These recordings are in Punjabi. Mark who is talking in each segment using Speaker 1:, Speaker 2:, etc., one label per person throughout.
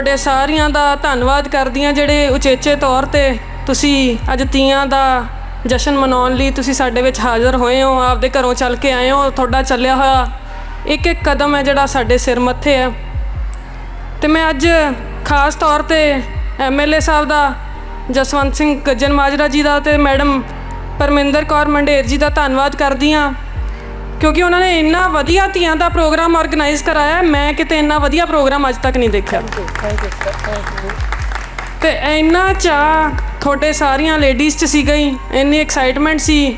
Speaker 1: ਤੁਹਾਡੇ ਸਾਰਿਆਂ ਦਾ ਧੰਨਵਾਦ ਕਰਦੀ ਹਾਂ ਜਿਹੜੇ ਉਚੇਚੇ ਤੌਰ ਤੇ ਤੁਸੀਂ ਅੱਜ ਤੀਆਂ ਦਾ ਜਸ਼ਨ ਮਨਾਉਣ ਲਈ ਤੁਸੀਂ ਸਾਡੇ ਵਿੱਚ ਹਾਜ਼ਰ ਹੋਏ ਹੋ, ਆਪਦੇ ਘਰੋਂ ਚੱਲ ਕੇ ਆਏ ਹੋ, ਤੁਹਾਡਾ ਚੱਲਿਆ ਹੋਇਆ ਇੱਕ ਇੱਕ ਕਦਮ ਹੈ ਜਿਹੜਾ ਸਾਡੇ ਸਿਰ ਮੱਥੇ ਹੈ। ਤੇ ਮੈਂ ਅੱਜ ਖਾਸ ਤੌਰ ਤੇ ਐਮਐਲਏ ਸਾਹਿਬ ਦਾ, ਜਸਵੰਤ ਸਿੰਘ ਗੱਜਨ ਮਾਜਰਾ ਜੀ ਦਾ ਤੇ ਮੈਡਮ ਪਰਮਿੰਦਰ ਕੌਰ ਮੰਡੇਰ ਜੀ ਦਾ ਧੰਨਵਾਦ ਕਰਦੀ ਹਾਂ। ਕਿਉਂਕਿ ਉਹਨਾਂ ਨੇ ਇੰਨਾ ਵਧੀਆ ਧੀਆਂ ਦਾ ਪ੍ਰੋਗਰਾਮ ਆਰਗੇਨਾਈਜ਼ ਕਰਾਇਆ ਮੈਂ ਕਿਤੇ ਇੰਨਾ ਵਧੀਆ ਪ੍ਰੋਗਰਾਮ ਅੱਜ ਤੱਕ ਨਹੀਂ ਦੇਖਿਆ। ਤੇ ਇੰਨਾ ਚਾਹ ਤੁਹਾਡੇ ਸਾਰੀਆਂ ਲੇਡੀਜ਼ 'ਚ ਸੀ ਗਈ ਇੰਨੀ ਐਕਸਾਈਟਮੈਂਟ ਸੀ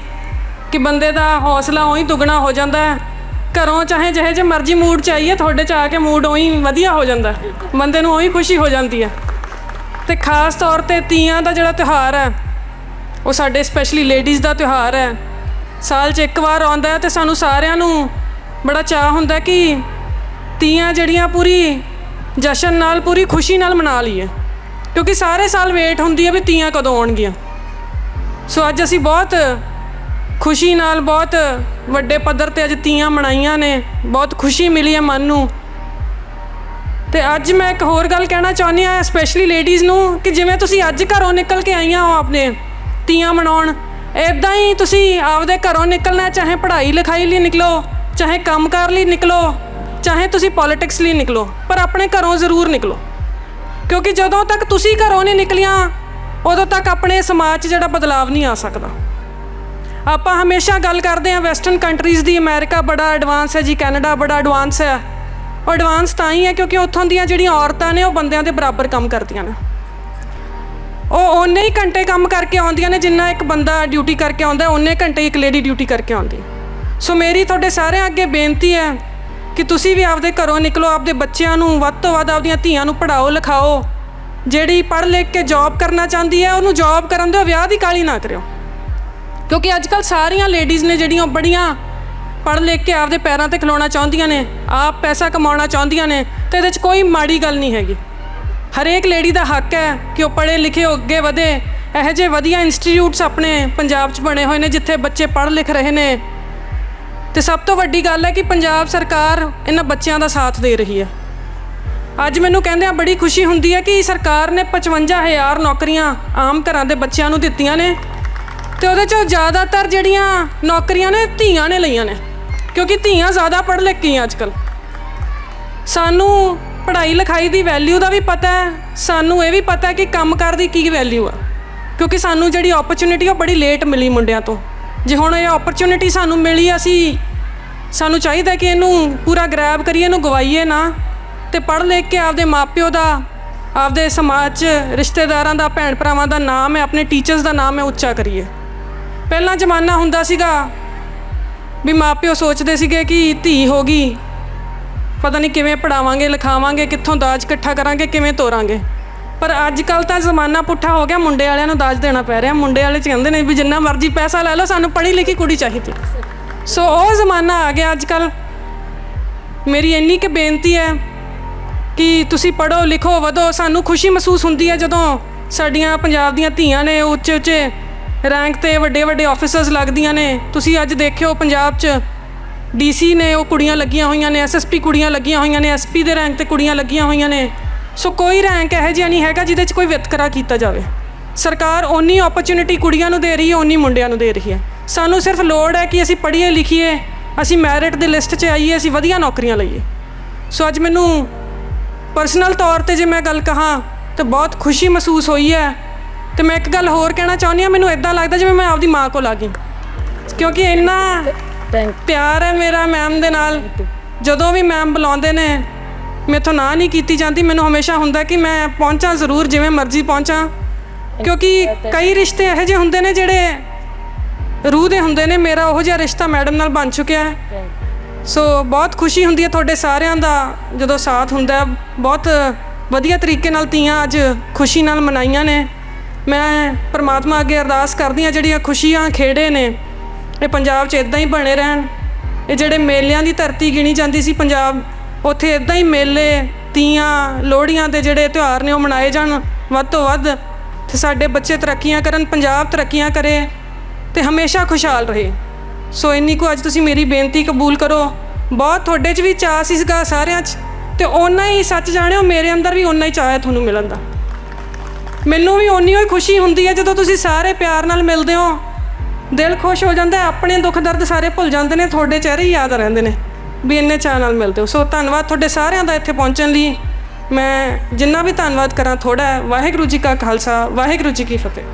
Speaker 1: ਕਿ ਬੰਦੇ ਦਾ ਹੌਸਲਾ ਉਹੀ ਦੁੱਗਣਾ ਹੋ ਜਾਂਦਾ ਹੈ। ਘਰੋਂ ਚਾਹੇ ਜਿਹੇ ਜੇ ਮਰਜ਼ੀ ਮੂਡ ਚਾਹੀਏ ਤੁਹਾਡੇ 'ਚ ਆ ਕੇ ਮੂਡ ਉਹੀ ਵਧੀਆ ਹੋ ਜਾਂਦਾ। ਬੰਦੇ ਨੂੰ ਉਹੀ ਖੁਸ਼ੀ ਹੋ ਜਾਂਦੀ ਹੈ। ਤੇ ਖਾਸ ਤੌਰ ਤੇ ਤੀਆਂ ਦਾ ਜਿਹੜਾ ਤਿਉਹਾਰ ਹੈ ਉਹ ਸਾਡੇ ਸਪੈਸ਼ਲੀ ਲੇਡੀਜ਼ ਦਾ ਤਿਉਹਾਰ ਹੈ। ਸਾਲ 'ਚ ਇੱਕ ਵਾਰ ਆਉਂਦਾ ਹੈ ਤੇ ਸਾਨੂੰ ਸਾਰਿਆਂ ਨੂੰ ਬੜਾ ਚਾਹ ਹੁੰਦਾ ਕਿ ਤੀਆਂ ਜਿਹੜੀਆਂ ਪੂਰੀ ਜਸ਼ਨ ਨਾਲ, ਪੂਰੀ ਖੁਸ਼ੀ ਨਾਲ ਮਨਾ ਲਈਏ। ਕਿਉਂਕਿ ਸਾਰੇ ਸਾਲ ਵੇਟ ਹੁੰਦੀ ਹੈ ਵੀ ਤੀਆਂ ਕਦੋਂ ਆਉਣਗੀਆਂ। ਸੋ ਅੱਜ ਅਸੀਂ ਬਹੁਤ ਖੁਸ਼ੀ ਨਾਲ, ਬਹੁਤ ਵੱਡੇ ਪੱਧਰ ਤੇ ਅੱਜ ਤੀਆਂ ਮਨਾਈਆਂ ਨੇ। ਬਹੁਤ ਖੁਸ਼ੀ ਮਿਲੀ ਹੈ ਮਨ ਨੂੰ। ਤੇ ਅੱਜ ਮੈਂ ਇੱਕ ਹੋਰ ਗੱਲ ਕਹਿਣਾ ਚਾਹੁੰਦੀ ਹਾਂ ਸਪੈਸ਼ਲੀ ਲੇਡੀਜ਼ ਨੂੰ, ਕਿ ਜਿਵੇਂ ਤੁਸੀਂ ਅੱਜ ਘਰੋਂ ਨਿਕਲ ਕੇ ਆਈਆਂ ਹੋ ਆਪਣੇ ਤੀਆਂ ਮਨਾਉਣ ਇਦਾਂ ਹੀ ਤੁਸੀਂ ਆਪਦੇ ਘਰੋਂ ਨਿਕਲਣਾ, ਚਾਹੇ ਪੜ੍ਹਾਈ ਲਿਖਾਈ ਲਈ ਨਿਕਲੋ, ਚਾਹੇ ਕੰਮਕਾਰ ਲਈ ਨਿਕਲੋ, ਚਾਹੇ ਤੁਸੀਂ ਪੋਲਿਟਿਕਸ ਲਈ ਨਿਕਲੋ, ਪਰ ਆਪਣੇ ਘਰੋਂ ਜ਼ਰੂਰ ਨਿਕਲੋ। ਕਿਉਂਕਿ ਜਦੋਂ ਤੱਕ ਤੁਸੀਂ ਘਰੋਂ ਨਹੀਂ ਨਿਕਲੀਆਂ, ਉਦੋਂ ਤੱਕ ਆਪਣੇ ਸਮਾਜ 'ਚ ਜਿਹੜਾ ਬਦਲਾਵ ਨਹੀਂ ਆ ਸਕਦਾ। ਆਪਾਂ ਹਮੇਸ਼ਾ ਗੱਲ ਕਰਦੇ ਹਾਂ ਵੈਸਟਰਨ ਕੰਟਰੀਜ਼ ਦੀ, ਅਮਰੀਕਾ ਬੜਾ ਐਡਵਾਂਸ ਹੈ ਜੀ, ਕੈਨੇਡਾ ਬੜਾ ਐਡਵਾਂਸ ਹੈ। ਉਹ ਐਡਵਾਂਸ ਤਾਂ ਹੀ ਹੈ ਕਿਉਂਕਿ ਉੱਥੋਂ ਦੀਆਂ ਜਿਹੜੀਆਂ ਔਰਤਾਂ ਨੇ, ਉਹ ਬੰਦਿਆਂ ਦੇ ਬਰਾਬਰ ਕੰਮ ਕਰਦੀਆਂ ਨੇ। ਉਹ ਓਨੇ ਹੀ ਘੰਟੇ ਕੰਮ ਕਰਕੇ ਆਉਂਦੀਆਂ ਨੇ, ਜਿੰਨਾ ਇੱਕ ਬੰਦਾ ਡਿਊਟੀ ਕਰਕੇ ਆਉਂਦਾ ਓਨੇ ਘੰਟੇ ਇੱਕ ਲੇਡੀ ਡਿਊਟੀ ਕਰਕੇ ਆਉਂਦੀ। ਸੋ ਮੇਰੀ ਤੁਹਾਡੇ ਸਾਰਿਆਂ ਅੱਗੇ ਬੇਨਤੀ ਹੈ ਕਿ ਤੁਸੀਂ ਵੀ ਆਪਦੇ ਘਰੋਂ ਨਿਕਲੋ, ਆਪਦੇ ਬੱਚਿਆਂ ਨੂੰ, ਵੱਧ ਤੋਂ ਵੱਧ ਆਪਦੀਆਂ ਧੀਆਂ ਨੂੰ ਪੜ੍ਹਾਓ, ਲਿਖਾਓ। ਜਿਹੜੀ ਪੜ੍ਹ ਲਿਖ ਕੇ ਜੌਬ ਕਰਨਾ ਚਾਹੁੰਦੀ ਹੈ, ਉਹਨੂੰ ਜੌਬ ਕਰਨ ਦਿਓ, ਵਿਆਹ ਦੀ ਕਾਲੀ ਨਾ ਕਰਿਓ। ਕਿਉਂਕਿ ਅੱਜ ਕੱਲ ਸਾਰੀਆਂ ਲੇਡੀਜ਼ ਨੇ ਜਿਹੜੀਆਂ ਉਹ ਬੜੀਆਂ ਪੜ੍ਹ ਲਿਖ ਕੇ ਆਪਦੇ ਪੈਰਾਂ ਤੇ ਖਲੋਣਾ ਚਾਹੁੰਦੀਆਂ ਨੇ, ਆਪ ਪੈਸਾ ਕਮਾਉਣਾ ਚਾਹੁੰਦੀਆਂ ਨੇ, ਤੇ ਇਹਦੇ 'ਚ ਕੋਈ ਮਾੜੀ ਗੱਲ ਨਹੀਂ ਹੈਗੀ। ਹਰੇਕ ਲੇਡੀ ਦਾ ਹੱਕ ਹੈ ਕਿ ਉਹ ਪੜ੍ਹੇ ਲਿਖੇ ਹੋ ਅੱਗੇ ਵਧੇ। ਇਹੋ ਜਿਹੇ ਵਧੀਆ ਇੰਸਟੀਚਿਊਟਸ ਆਪਣੇ ਪੰਜਾਬ 'ਚ ਬਣੇ ਹੋਏ ਨੇ ਜਿੱਥੇ ਬੱਚੇ ਪੜ੍ਹ ਲਿਖ ਰਹੇ ਨੇ। ਤੇ ਸਭ ਤੋਂ ਵੱਡੀ ਗੱਲ ਹੈ ਕਿ ਪੰਜਾਬ ਸਰਕਾਰ ਇਹਨਾਂ ਬੱਚਿਆਂ ਦਾ ਸਾਥ ਦੇ ਰਹੀ ਹੈ। ਅੱਜ ਮੈਨੂੰ ਕਹਿੰਦੇ ਆ ਬੜੀ ਖੁਸ਼ੀ ਹੁੰਦੀ ਹੈ ਕਿ ਸਰਕਾਰ ਨੇ 55000 ਨੌਕਰੀਆਂ ਆਮ ਘਰਾਂ ਦੇ ਬੱਚਿਆਂ ਨੂੰ ਦਿੱਤੀਆਂ ਨੇ। ਤੇ ਉਹਦੇ ਚੋਂ ਜ਼ਿਆਦਾਤਰ ਜਿਹੜੀਆਂ ਨੌਕਰੀਆਂ ਨੇ, ਧੀਆਂ ਨੇ ਲਈਆਂ ਨੇ। ਕਿਉਂਕਿ ਧੀਆਂ ਜ਼ਿਆਦਾ ਪੜ੍ਹ ਲਿਖ ਗਈਆਂ ਅੱਜ ਕੱਲ੍ਹ। ਸਾਨੂੰ ਪੜ੍ਹਾਈ ਲਿਖਾਈ ਦੀ ਵੈਲਿਊ ਦਾ ਵੀ ਪਤਾ ਹੈ, ਸਾਨੂੰ ਇਹ ਵੀ ਪਤਾ ਹੈ ਕਿ ਕੰਮਕਾਰ ਦੀ ਕੀ ਵੈਲਿਊ ਆ। ਕਿਉਂਕਿ ਸਾਨੂੰ ਜਿਹੜੀ ਓਪਰਚ्युनिटी ਉਹ ਬੜੀ ਲੇਟ ਮਿਲੀ ਮੁੰਡਿਆਂ ਤੋਂ। ਜੇ ਹੁਣ ਇਹ ਓਪਰਚ्युनिटी ਸਾਨੂੰ ਮਿਲੀ, ਅਸੀਂ, ਸਾਨੂੰ ਚਾਹੀਦਾ ਕਿ ਇਹਨੂੰ ਪੂਰਾ ਗ੍ਰੈਬ ਕਰੀਏ, ਇਹਨੂੰ ਗਵਾਈਏ ਨਾ। ਤੇ ਪੜ੍ਹ ਲਿਖ ਕੇ ਆਪਦੇ ਮਾਪਿਓ ਦਾ, ਆਪਦੇ ਸਮਾਜ 'ਚ ਰਿਸ਼ਤੇਦਾਰਾਂ ਦਾ ਭੈਣ ਭਰਾਵਾਂ ਦਾ ਨਾਮ ਹੈ, ਆਪਣੇ ਟੀਚਰਸ ਦਾ ਨਾਮ ਹੈ, ਉੱਚਾ ਕਰੀਏ। ਪਹਿਲਾਂ ਜ਼ਮਾਨਾ ਹੁੰਦਾ ਸੀਗਾ ਵੀ ਮਾਪਿਓ ਸੋਚਦੇ ਸੀਗੇ ਕਿ ਧੀ ਹੋਗੀ ਪਤਾ ਨਹੀਂ ਕਿਵੇਂ ਪੜਾਵਾਂਗੇ, ਲਿਖਾਵਾਂਗੇ, ਕਿੱਥੋਂ ਦਾਜ ਇਕੱਠਾ ਕਰਾਂਗੇ, ਕਿਵੇਂ ਤੋਰਾਂਗੇ। ਪਰ ਅੱਜ ਕੱਲ ਤਾਂ ਜ਼ਮਾਨਾ ਪੁੱਠਾ ਹੋ ਗਿਆ, ਮੁੰਡੇ ਵਾਲਿਆਂ ਨੂੰ ਦਾਜ ਦੇਣਾ ਪੈ ਰਿਹਾ। ਮੁੰਡੇ ਵਾਲੇ ਚ ਕਹਿੰਦੇ ਨੇ ਵੀ ਜਿੰਨਾ ਮਰਜ਼ੀ ਪੈਸਾ ਲੈ ਲਓ, ਸਾਨੂੰ ਪੜ੍ਹੀ ਲਿਖੀ ਕੁੜੀ ਚਾਹੀਦੀ। ਸੋ ਉਹ ਜ਼ਮਾਨਾ ਆ ਗਿਆ ਅੱਜ ਕੱਲ ਮੇਰੀ ਇੰਨੀ ਕਿ ਬੇਨਤੀ ਹੈ ਕਿ ਤੁਸੀਂ ਪੜੋ ਲਿਖੋ, ਵਧੋ। ਸਾਨੂੰ ਖੁਸ਼ੀ ਮਹਿਸੂਸ ਹੁੰਦੀ ਹੈ ਜਦੋਂ ਸਾਡੀਆਂ ਪੰਜਾਬ ਦੀਆਂ ਧੀਆਂ ਨੇ ਉੱਚੇ ਉੱਚੇ ਰੈਂਕ ਤੇ ਵੱਡੇ ਵੱਡੇ ਆਫੀਸਰਸ ਲੱਗਦੀਆਂ ਨੇ। ਤੁਸੀਂ ਅੱਜ ਦੇਖਿਓ ਪੰਜਾਬ 'ਚ ਡੀਸੀ ਨੇ ਉਹ ਕੁੜੀਆਂ ਲੱਗੀਆਂ ਹੋਈਆਂ ਨੇ ਐਸਐਸਪੀ ਕੁੜੀਆਂ ਲੱਗੀਆਂ ਹੋਈਆਂ ਨੇ ਐਸਪੀ ਦੇ ਰੈਂਕ ਤੇ ਕੁੜੀਆਂ ਲੱਗੀਆਂ ਹੋਈਆਂ ਨੇ। ਸੋ ਕੋਈ ਰੈਂਕ ਇਹੋ ਜਿਹਾ ਨਹੀਂ ਹੈਗਾ ਜਿਹਦੇ 'ਚ ਕੋਈ ਵਿਤਕਰਾ ਕੀਤਾ ਜਾਵੇ। ਸਰਕਾਰ ਓਨੀ ਓਪਰਚੁਨਿਟੀ ਕੁੜੀਆਂ ਨੂੰ ਦੇ ਰਹੀ ਹੈ, ਓਨੀ ਮੁੰਡਿਆਂ ਨੂੰ ਦੇ ਰਹੀ ਹੈ। ਸਾਨੂੰ ਸਿਰਫ ਲੋੜ ਹੈ ਕਿ ਅਸੀਂ ਪੜ੍ਹੀਏ ਲਿਖੀਏ, ਅਸੀਂ ਮੈਰਿਟ ਦੇ ਲਿਸਟ 'ਚ ਆਈਏ, ਅਸੀਂ ਵਧੀਆ ਨੌਕਰੀਆਂ ਲਈਏ। ਸੋ ਅੱਜ ਮੈਨੂੰ ਪਰਸਨਲ ਤੌਰ ਤੇ ਜੇ ਮੈਂ ਗੱਲ ਕਹਾ, ਤਾਂ ਬਹੁਤ ਖੁਸ਼ੀ ਮਹਿਸੂਸ ਹੋਈ ਹੈ। ਤੇ ਮੈਂ ਇੱਕ ਗੱਲ ਹੋਰ ਕਹਿਣਾ ਚਾਹੁੰਦੀ ਆ ਮੈਨੂੰ ਇਦਾਂ ਲੱਗਦਾ ਜਿਵੇਂ ਮੈਂ ਆਪਦੀ ਮਾਂ ਕੋਲ ਆ ਗਈ। ਕਿਉਂਕਿ ਇੰਨਾ ਪਿਆਰ ਹੈ ਮੇਰਾ ਮੈਮ ਦੇ ਨਾਲ। ਜਦੋਂ ਵੀ ਮੈਮ ਬੁਲਾਉਂਦੇ ਨੇ ਮੇਥੋਂ ਨਾ ਨਹੀਂ ਕੀਤੀ ਜਾਂਦੀ। ਮੈਨੂੰ ਹਮੇਸ਼ਾ ਹੁੰਦਾ ਕਿ ਮੈਂ ਪਹੁੰਚਾਂ ਜ਼ਰੂਰ ਜਿਵੇਂ ਮਰਜ਼ੀ ਪਹੁੰਚਾਂ। ਕਿਉਂਕਿ ਕਈ ਰਿਸ਼ਤੇ ਇਹੋ ਜਿਹੇ ਹੁੰਦੇ ਨੇ ਜਿਹੜੇ ਰੂਹ ਦੇ ਹੁੰਦੇ ਨੇ। ਮੇਰਾ ਉਹੋ ਜਿਹਾ ਰਿਸ਼ਤਾ ਮੈਡਮ ਨਾਲ ਬਣ ਚੁੱਕਿਆ ਹੈ। ਸੋ ਬਹੁਤ ਖੁਸ਼ੀ ਹੁੰਦੀ ਹੈ ਤੁਹਾਡੇ ਸਾਰਿਆਂ ਦਾ ਜਦੋਂ ਸਾਥ ਹੁੰਦਾ ਬਹੁਤ ਵਧੀਆ ਤਰੀਕੇ ਨਾਲ ਤੀਆਂ ਅੱਜ ਖੁਸ਼ੀ ਨਾਲ ਮਨਾਈਆਂ ਨੇ। ਮੈਂ ਪ੍ਰਮਾਤਮਾ ਅੱਗੇ ਅਰਦਾਸ ਕਰਦੀ ਹਾਂ ਜਿਹੜੀਆਂ ਖੁਸ਼ੀਆਂ ਖੇੜੇ ਨੇ। ਇਹ ਪੰਜਾਬ 'ਚ ਇਦਾਂ ਹੀ ਬਣੇ ਰਹਿਣ। ਇਹ ਜਿਹੜੇ ਮੇਲਿਆਂ ਦੀ ਧਰਤੀ ਗਿਣੀ ਜਾਂਦੀ ਸੀ ਪੰਜਾਬ, ਉੱਥੇ ਇਦਾਂ ਹੀ ਮੇਲੇ, ਤੀਆਂ, ਲੋਹੜੀਆਂ ਦੇ ਜਿਹੜੇ ਤਿਉਹਾਰ ਨੇ ਉਹ ਮਨਾਏ ਜਾਣ ਵੱਧ ਤੋਂ ਵੱਧ ਤੇ ਸਾਡੇ ਬੱਚੇ ਤਰੱਕੀਆਂ ਕਰਨ, ਪੰਜਾਬ ਤਰੱਕੀਆਂ ਕਰੇ ਤੇ ਹਮੇਸ਼ਾ ਖੁਸ਼ਹਾਲ ਰਹੇ। ਸੋ ਇੰਨੀ ਕੁ ਅੱਜ ਤੁਸੀਂ ਮੇਰੀ ਬੇਨਤੀ ਕਬੂਲ ਕਰੋ। ਬਹੁਤ ਤੁਹਾਡੇ 'ਚ ਵੀ ਚਾਅ ਸੀਗਾ ਸਾਰਿਆਂ 'ਚ ਤੇ ਓਨਾ ਹੀ ਸੱਚ ਜਾਣਿਓ, ਮੇਰੇ ਅੰਦਰ ਵੀ ਓਨਾ ਹੀ ਚਾਹ ਹੈ ਤੁਹਾਨੂੰ ਮਿਲਣ ਦਾ। ਮੈਨੂੰ ਵੀ ਓਨੀ ਹੀ ਖੁਸ਼ੀ ਹੁੰਦੀ ਹੈ ਜਦੋਂ ਤੁਸੀਂ ਸਾਰੇ ਪਿਆਰ ਨਾਲ ਮਿਲਦੇ ਹੋ। ਦਿਲ ਖੁਸ਼ ਹੋ ਜਾਂਦਾ ਆਪਣੇ ਦੁੱਖ ਦਰਦ ਸਾਰੇ ਭੁੱਲ ਜਾਂਦੇ ਨੇ, ਤੁਹਾਡੇ ਚਿਹਰੇ ਹੀ ਯਾਦ ਰਹਿੰਦੇ ਨੇ। ਵੀ ਇੰਨੇ ਚਾਅ ਨਾਲ ਮਿਲਦੇ ਹੋ। ਸੋ ਧੰਨਵਾਦ ਤੁਹਾਡੇ ਸਾਰਿਆਂ ਦਾ ਇੱਥੇ ਪਹੁੰਚਣ ਲਈ। ਮੈਂ ਜਿੰਨਾ ਵੀ ਧੰਨਵਾਦ ਕਰਾਂ ਥੋੜਾ ਵਾਹਿਗੁਰੂ ਜੀ ਕਾ ਖਾਲਸਾ, ਵਾਹਿਗੁਰੂ ਜੀ ਕੀ ਫਤਿਹ।